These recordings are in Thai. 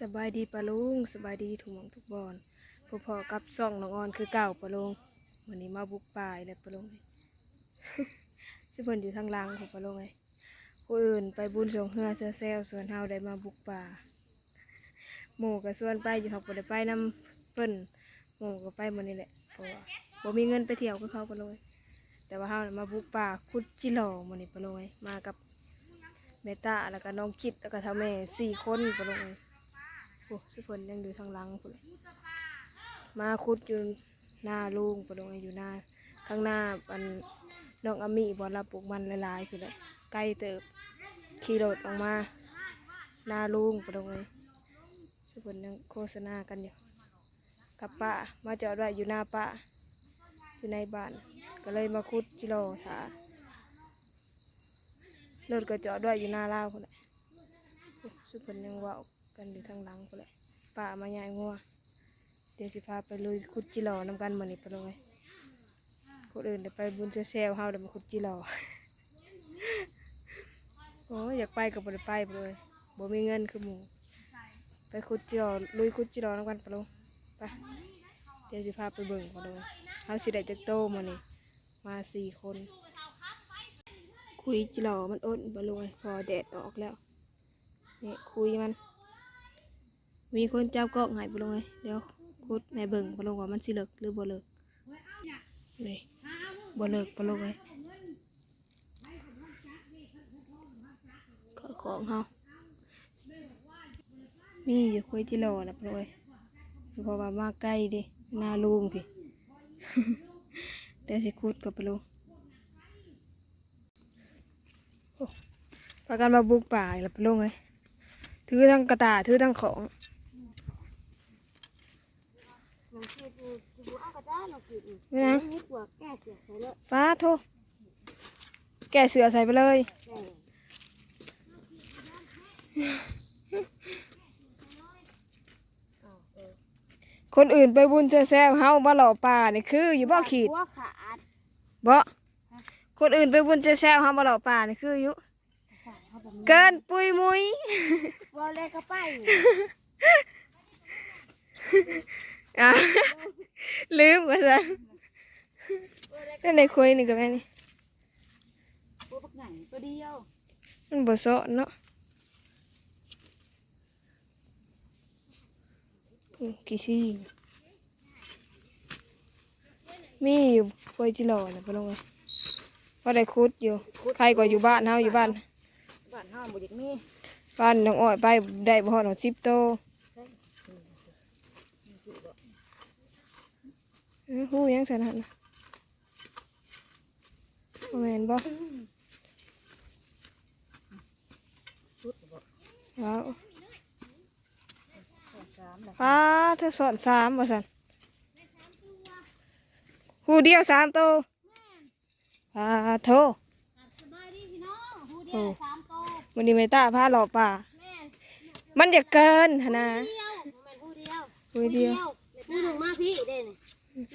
สบายดีปะลุงสบายดีทุกมองทุกบอนพอพอๆกับซ่องน้องออนคือเก่าปะลุงวันนี้มาบุกป่าอีกแล้วปะลุงสิเพิ่นอยู่ทางหลังของปะลุงไงผู้อื่นไปบุญสงเฮือเซลเซลส่วนเฮาได้มาบุกป่า หมู่ก็ส่วนไปอยู่หอกบ่ได้ไปนํเพิ่นหมู่ก็ไปมื้อนี้แหละเพราะว่าบ่มีเงินไปเที่ยวกับเขาปะลุงแต่ว่าเฮามาบุกป่าคุดจิหล่อมื้อนี้ปะลุงมากับเมตาแล้วก็น้องคิดแล้วก็ท่าแม่สี่คนปะลุง โอ้สิฝนยังอยู่ทางหลังพุ่นมาคุดอยู่หน้าลุงปลงอยู่หน้าข้างหน้าอันน้องอามีบอลรับปลูกมันลายๆคือเลยใกล้เติบขี่รถออกมาหน้าลุงปลงเลยสิฝนยังโฆษณากันอยู่กับป้ามาจอดไว้อยู่หน้าป้าอยู่ในบ้าน ก็เลยมาคุดจิโร่ถารถก็จอดไว้อยู่หน้าเล่าวคนเลยสิฝนยังว่า กันอยู่ทางหลังก็แหละป่ามาใหญ่งัวเดี๋ยวสิพาไปลุยขุดจิหล่อนำกันมานี่ไปเลยคนอื่นเดี๋ยวไปบุญเซลเฮาเดี๋ยวมาขุดจิหล่อโอ้อยากไปกับบริไปไปเลยบ่มีเงินคือหมูไปขุดจิหล่อลุยขุดจิหล่อนำกันไปลงไปเดี๋ยวสิพาไปเบิ่งไปเลยเฮาสิได้จักโตมานี่มาสี่คนคุยจิหล่อมันอดไปเลยพอแดดออกแล้วนี่คุยมัน มีคนจับกล้องใหายไปลงเลยเดี๋ยวคุดในเบิ่งไปลงว่ามันสิเลิกหรือบ่เลิกนี่บ่เลิกไปลงเลยขอของเฮานี่อยู่คุยจิโร่นะไปลงเลยเพราะว่ามาใกล้ดิหน้าลุงพี่เดี๋ยวสิคุดกับไปลงโอ้พากันมาบุกป่าแล้วไปลงเลยถือทั้งกระตาถือทั้งของ น้องคิด นี่คิดว่าเอากระด้าน้องคิดนี่นี่นะนี่ปวกแก้เสียใส่เลยฟ้าโทแกะเสือใส่ไปเลยแก้เอาเออคนอื่นไปบุญเจอแซวเฮามาหล่อป่านี่คือ อยู่บ่ขีดหัวขาดบ่คนอื่นไปบุญเจอแซวเฮามาหล่อป่านี่คืออยู่ใส่เข้าไปเกินปุยมุยว่าเล็กก็ไป อะลืมว่าซะนั่นในคุยนี่ก็แม่นี่ตัวปักไหนตัวเดียวมันบ่ซ้อนเนาะอืมกี่ซี่มีอยู่คุยจิหล่อน่ะไปลงเลยว่าได้คุดอยู่ใครก็อยู่บ้านเฮาอยู่บ้าน บ้านห้าบุญมีบ้านน้องอ้อยไปได้บ่ฮอดหกสิบโต เอ้ยฮู้ยังสันหันน่ะบ่แม่นบ่ชุดบ่ว้าวสามเลยป้าเธอสอนสามบ่สันฮู้เดียวสามโตป้าโทสบายดีพี่น้องหูเดียวสามโตวันนี้ไม่ตาพาหล่อป่าแม่มันจะเกินหนนะเดียวแม่หูเดียวฮู้เดียว หูหนึ่งมาพี่เด่น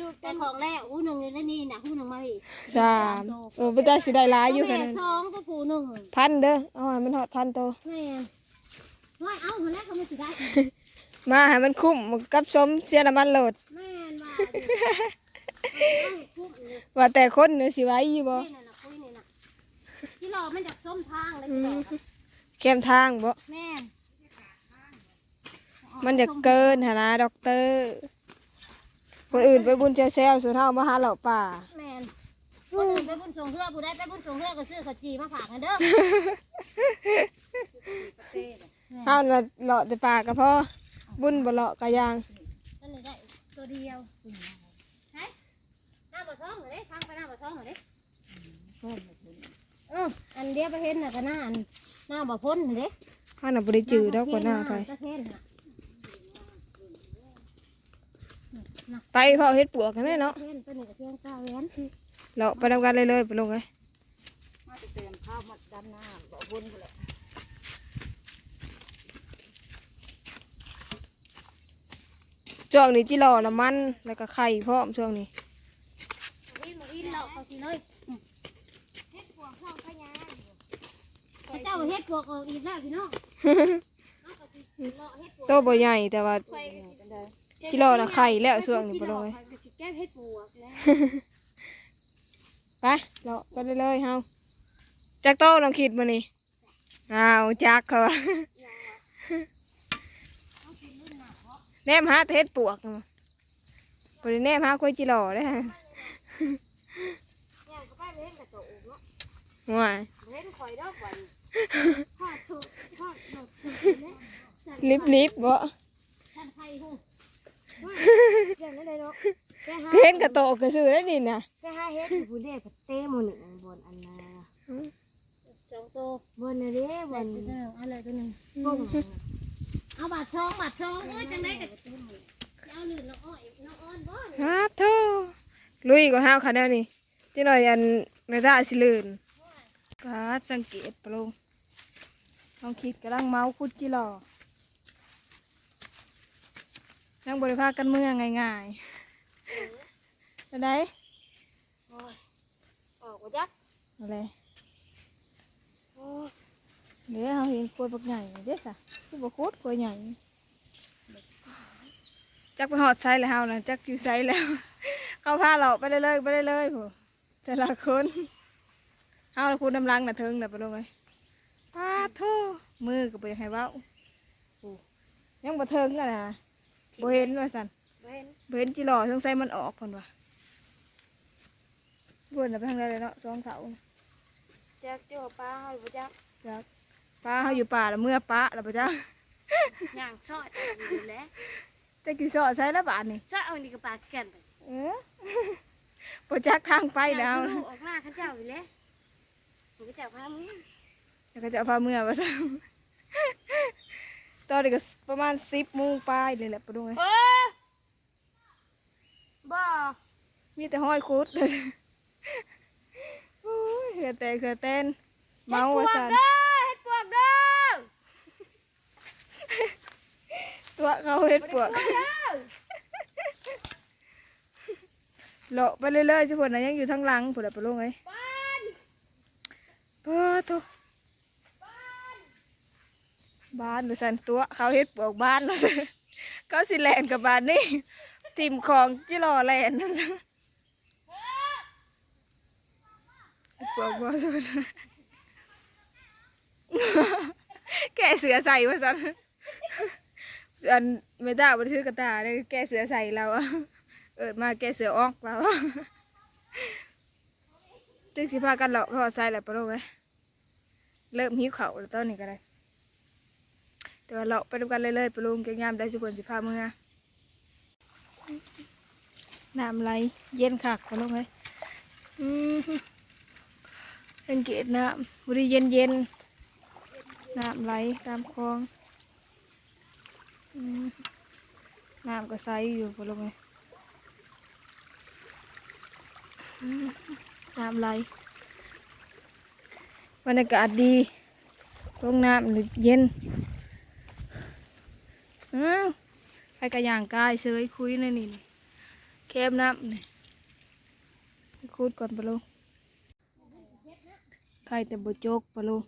ลูกแต่ของแล้วหูหนึ่งอยู่ในนี่นะหูหนึ่งมาพี่สามเออบ่ได้สิได้หลายอยู่ขแม่นาดนั้นสองก็ผูหนึ่งพันเด้อเอาให้มันฮอดพันโตแม่ว่าเอาหัวแรกเขาไม่สิได้มาให้มันคุ้มกับสมเสียน้ำมันโหลดแม่นว่าเอาคุ้มเลยว่าแต่คนเนี่ยสิไหว้อยู่บ่นี่น่ะนะคุยนี่น่ะที่รอมันจากส้มทางเลยที่รอน่ะเข้มทางบ่แม่นมันจะเกินหนนะด็อกเตอร์ คนอื่นไปบุญเซลเซลสุดเท่ามาหาเหล่าป่า แม่นคนอื่นไปบุญส่งเพื่อผู้ใดไปบุญส่งเพื่อก็ซื้อขาวจีมาฝากกันเด้อเฮาน่ะเลาะแต่ป่าก็พอบุญบ่เลาะก็ยังนั่นเลยได้ตัวเดียวใช่หน้าบ่ท้องเหรอเด้ทางไปหน้าบ่ท้องเหรอเด้เอออันเดียวไปเห็นน่ะก็หน้าอันหน้าบ่พ้นเหรอเด้เฮาน่ะบ่ได้จื้อดอกกว่าหน้าไปตะเคนน่ะ ไปเผาเฮ็ดปวกให้แม่เนาะตะเคนตัวนี้ก็เพียงเก้าแหวนเลาะไปนำกันเลยเลยไปลงเลยมาจะเตรียมข้าวมาดำน้ำบ่พ้นเลยช่วงนี้จิรอน้ำมันแล้วก็ไข่พร้อมช่วงนี้วิ่งมาวิ่งเราเขาสิเลยเฮ็ดปวกเข้าพญาพระเจ้าเฮ็ดปวกออกอีกแล้วพี่น้องเอาก็สิเลาะเฮ็ดปวกโตบ่ใหญ่แต่ว่าไป กันได้จิโลน่ะไข่แล้วช่วงนี้ปะลุงเอ้ยก็สิแก้เฮ็ดปวกแล้วไปเราไปเรื่อยๆเฮาจักโตลองคิดมานี่อ้าวจักเขาว่าแนมหาแต่เฮ็ดปวกมาบ่ได้แนมหาคุยจิหล่อเด้อย่างก็ไปเล่นกระโตกเนาะว้ายเล่นข่อยดอกวันทอดสุกทอดดอกสุกเนี่ยลิบลิบบ่ท่านไผ่ฮู้ อย่างนั้นเลยเนาะไปหาเห็นกระโตกกระสือได้นี่นะไปหาเฮ็ดผู้เด็กเต้หมู่หนึ่งบนอันน่ะสองโตบนน่ะเด้บนอะไรตัวนึงกุ้งเอาบาทช่องบาทช่องโอ้ยจังได๋ก็เอาลื่นน้องอ้อยน้องอ้อนบ่ฮาโธ่ลุยก็ห้าวคันแนวนี่จิหน่อยอันไม่ได้สิลื่นก็สังเกตปะลุงลองคิดกำลังเมาคุดจิหล่อ ยังบริภาคกันเมืองง่ายๆจะได้โอ้ยออกบ่จักอะไรโอ้ยเดี๋ยวเราเห็นกล้วยบักใหญ่เด้อสะคือบักโคตรกล้วยใหญ่จักไปหอดไซแล้วเฮานะจักอยู่ไซแล้ว เขาพาเราไปเลยๆไปเลยๆผู้แต่ละคนเฮาละคุณน้ำลังน่ะเทิงน่ะไปลงเลยปาโทมือก็ไปให้เว้าผู้ยังบ่เทิงอะนะ บ่เห็นว่าสั่นบ่เห็นบ่เห็นจิหล่อสงสัยมันออกเพิ่นว่าเพิ่นน่ะไปทางใดเลยเนาะสองเขาน่ะจักเจ้าปลาเฮาบ่จักจักป้าเฮาอยู่ป่าแล้วเมื่อป้าแล้วปะจ๊ะย่างซอดอยู่แล้วจะกี่ซอใส่ละบาทนี่ซอดเอานี่ก็ปลาคือกันไปเออปจักทางไปแล้วย่างสู้ออกหน้าเขาเจ้าอยู่แล้วมันก็เจ้าพามึงแล้วก็จะเอาพาเมื่อมาซะ ตอนนี้ก็ประมาณสิบโมงปลายเลยแหละปะดุงเอ้ยเออบ่มีแต่ห้อยคุดเลยโอ้ยเหือแต่เหือเต้นเมาว่าสันเด้อเฮ็ดปวกเด้อตัวเขาเห็ดปวกเด้อเลาะไปเรื่อยๆจุพนนะยังอยู่ทางหลังผุดละปะลุงเอ้ยบ้านเปิดโท บ้านหรือสันตัวเขาเห็ดปลวกบ้านแล้วเขาสิแลนกับบ้านนี่ทีมของจิรอแลนนั่นเฮ็ดปวกบ่สุดแกเสือใส่ว่าสันอันไม่ได้บันทึกกระตาเลยแกเสือใส่เราเอิดมาแกเสือออกเราอะจึงสิพากันเลาะพอใส่แหละปะโลกเอ้เริ่มหิวเข่าวแล้วตอนนี้ก็ได้ แต่ว่าเลาไปดูกันเลยๆปลุงเก่งยามได้สุกคนสิพามือน้ำไหลเย็นคักปะลุงเอ้ยอืมสังเกตน้ำบริเย็นเย็นน้ำไหลตามคลองอน้ำก็ใสอยู่ปะลุงเอ้ยน้ำไหลบรรยากาศดีลงน้ำหรือเย็น อ้าวไปกระย่างกายเสยคุยในนี่นี่แคบน้ำนี่ไปคูดก่อนปะลุงใครแต่บโจกปะลุง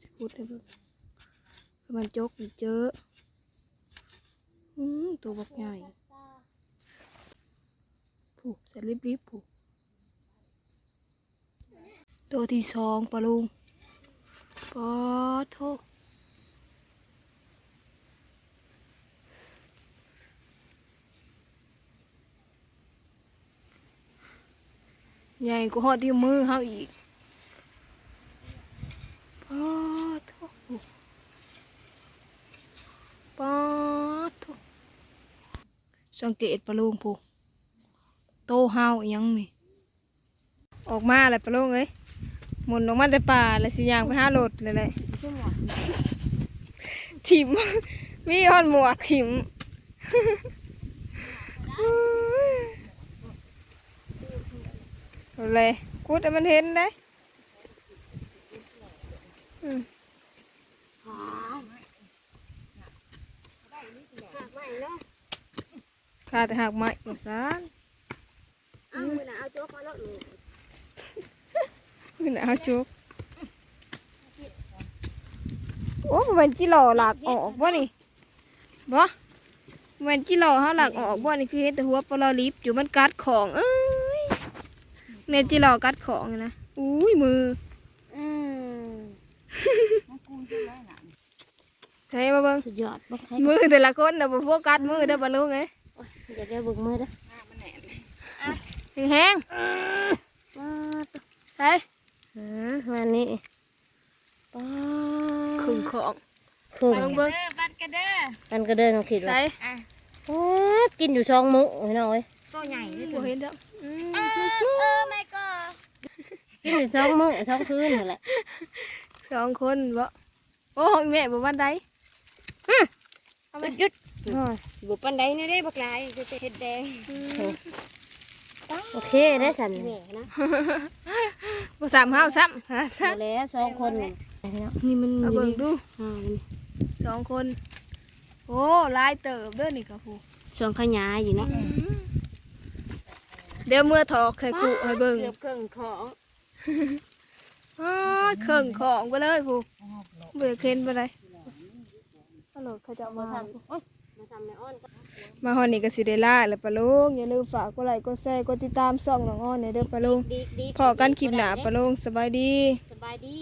สิคูดให้เบิ่งถ้ามันโจกนี่เจออืมตัวบักใหญ่ผูกจะรีบๆผูกตัวที่สองปะลุงปอโท ใหญ่กว่าหอดที่มือเขาอีกปาทุกปาทุกสังเกตปลาลุงผู้โตเฮาอีหยังนี่ ออกมาเลยปลาลุงเอ้ยหมุนออกมาแต่ป่าแล้วสิยางไปห้าโหลดเลยเลยชั่วโมงถิมมีฮอนหมวกถิม เอาเลยกูดให้มันเห็นได้อืมหายหักใหม่เนาะขาดแต่หักไม้หมดซานเอามือน่ะเอาโจ๊กมาแล้วนี่ขึ้นเอาจุกโอ้มันจิหล่อหลักออกบ่นี่บ่มันจิหล่อเฮาหลักออกบ่นี่คือเห็นแต่หัวปลาลิฟอยู่มันกัดของเอ้ย เนี่ยจิหล่อกัดของนี่นะอุ้ยมืออืมใช่มาเบิ่งสุดยอดบ่ใครมือแต่ละคนน่ะบ่โฟกัสมือเด้อบ่ลุงเอ้ยเดี๋ยวเดี๋ยวเบึกมือเด้อแห้งป้าดๆใช่อืมวันนี้ป้าครึ่งของครึ่งเบิ่งเบิ่งมันก็เดินเขาคิดว่าใช่ป้าดกินอยู่สองมื้อพี่น้องเอ้ยตัวใหญ่บ่เห็น เด้ออืมกินอยู่สองมื้อสองคืนนั่นแหละสองคนบ่โอ้แม่บ่วันใดเอาไปหยุดโอ้ยสิบ่ปานใดนี่เด้บักหลายจะเฮ็ดแดงโอเคได้สันนี่นะบ่สามห้าวซ้ำหาซ้เอาแล้วสองคนนี่พี่น้องนี่มันเบิ่งดูอ่ามันสองคน โอ้ลายเติบเด้อนี่กะผู้สองขยายอยู่เนาะ เดี๋ยวเมื่อถอกไข่กุให้เบิ่งเกือบครึ่งของอ้าเครื่องของไปเลยผู้เบื่อเค้นไปเลยตลอดเขาจะเอามามาทำโอ้ยมาทำในอ้อนก็มาฮอนนี่ก็สิได้ล่าแล้วปะลุงอย่าลืมฝากกดไลค์กดแชร์กดติดตามช่องน้องอ้อนในเด้อปะลุงดีดีพอกันคลิปหน้าปะลุงสบายดี สบายดี